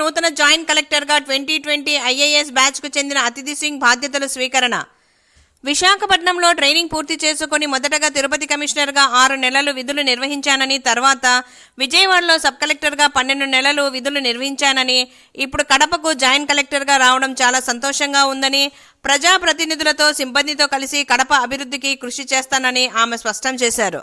నూతన జాయింట్ కలెక్టర్గా twenty twenty IAS బ్యాచ్కు చెందిన అతిథి సింగ్ బాధ్యతల స్వీకరణ. విశాఖపట్నంలో ట్రైనింగ్ పూర్తి చేసుకుని మొదటగా తిరుపతి కమిషనర్గా ఆరు నెలలు విధులు నిర్వహించానని తర్వాత విజయవాడలో సబ్ కలెక్టర్గా పన్నెండు నెలలు విధులు నిర్వహించానని ఇప్పుడు కడపకు జాయింట్ కలెక్టర్గా రావడం చాలా సంతోషంగా ఉందని ప్రజాప్రతినిధులతో సిబ్బందితో కలిసి కడప అభివృద్ధికి కృషి చేస్తానని ఆమె స్పష్టం చేశారు.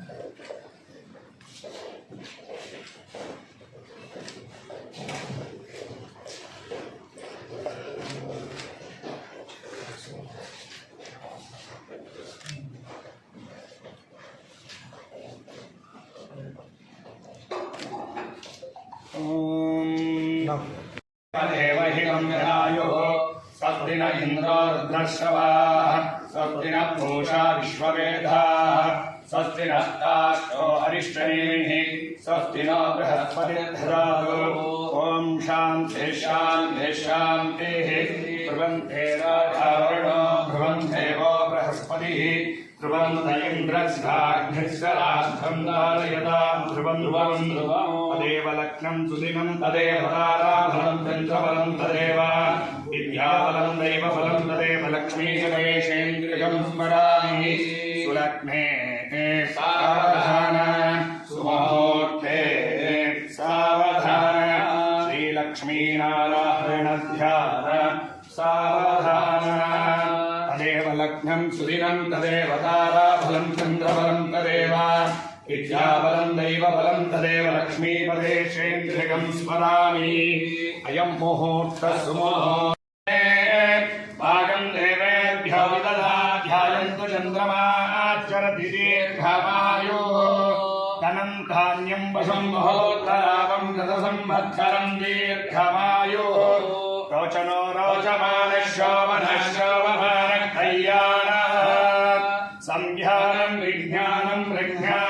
स्वस्तिन इंद्रद्रश्रवा रुद्रश्रवाः पूषा विश्ववेदाः स्वस्ति नष्टाष्टो हरिष्ठ स्वस्ति नो बृहस्पतिर्धरादो ॐ शान्ति शान्ति शान्तिः भ्रुवन्ते దేవలగ్నం సుదినం తదేవ తారాఫలం చంద్రఫలం తదేవ విద్యాఫలం దైవఫలం తదేవ లక్ష్మీ గణేశేంద్రియం స్మరామి సులగ్నే సావధాన సుమహోర్తే సావధాన శ్రీలక్ష్మీనారాయణ ధ్యాన సావధాన తదేవ సుదినం తదేవ చంద్రఫలం तदेव विद्याबलं दैवबलं तदेव लक्ष्मीपदेशेन्द्रियं स्मरामि अयं मुहूर्तः सुमुहूर्ते भागं देवेभ्यो विददाध्यायन्तु चन्द्रमाचरति दीर्घमायुः धनं धान्यं वशं महोत्तरापं गतसंवत्सरं दीर्घमायुः रोचनो रोचमानः शोभनः शोभमानः कल्याणः संध्यानं विज्ञानं प्रज्ञानं ध्यानमिधानतो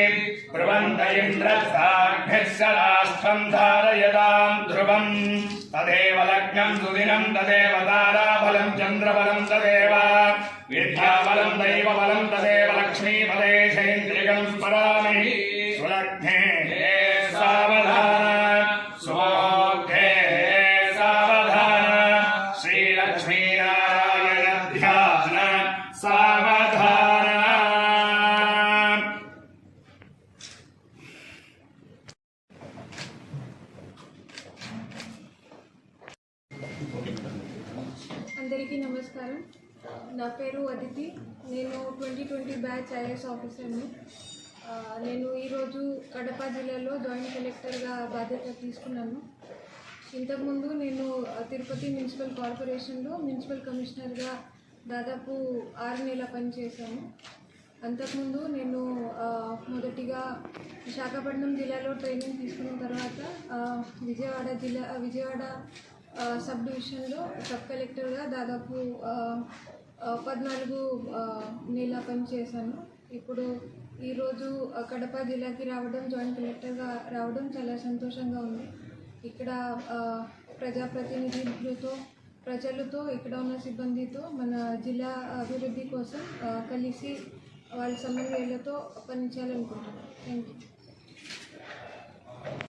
ध्रुवन्त इन्द्रस्ताभ्यः सराष्ट्रम् धारयताम् ध्रुवम् तदेव लग्नम् सुदिनम् तदेव ताराबलम् चन्द्रबलम् तदेव विद्याबलम् दैवबलम् तदेव लक्ष्मीपदेशेन्द्रियम् स्मरामि सुलग्ने అందరికీ నమస్కారం. నా పేరు అదితి. నేను ట్వంటీ ట్వంటీ బ్యాచ్ ఐఏఎస్ ఆఫీసర్ని. నేను ఈరోజు కడప జిల్లాలో జాయింట్ కలెక్టర్గా బాధ్యత తీసుకున్నాను. ఇంతకుముందు నేను తిరుపతి మున్సిపల్ కార్పొరేషన్లో మున్సిపల్ కమిషనర్గా దాదాపు ఆరు నెలల పనిచేశాను అంతకుముందు నేను మొదటిగా విశాఖపట్నం జిల్లాలో ట్రైనింగ్ తీసుకున్న తర్వాత విజయవాడ జిల్లా విజయవాడ సబ్ డివిజన్లో సబ్ కలెక్టర్గా దాదాపు పద్నాలుగు నెల పనిచేశాను ఇప్పుడు ఈరోజు కడప జిల్లాకి రావడం జాయింట్ కలెక్టర్గా రావడం చాలా సంతోషంగా ఉంది. ఇక్కడ ప్రజాప్రతినిధులతో ప్రజలతో ఇక్కడ ఉన్న సిబ్బందితో మన జిల్లా అభివృద్ధి కోసం కలిసి వాళ్ళ సమన్వయాలతో పనిచేయాలనుకుంటున్నాను థ్యాంక్ యూ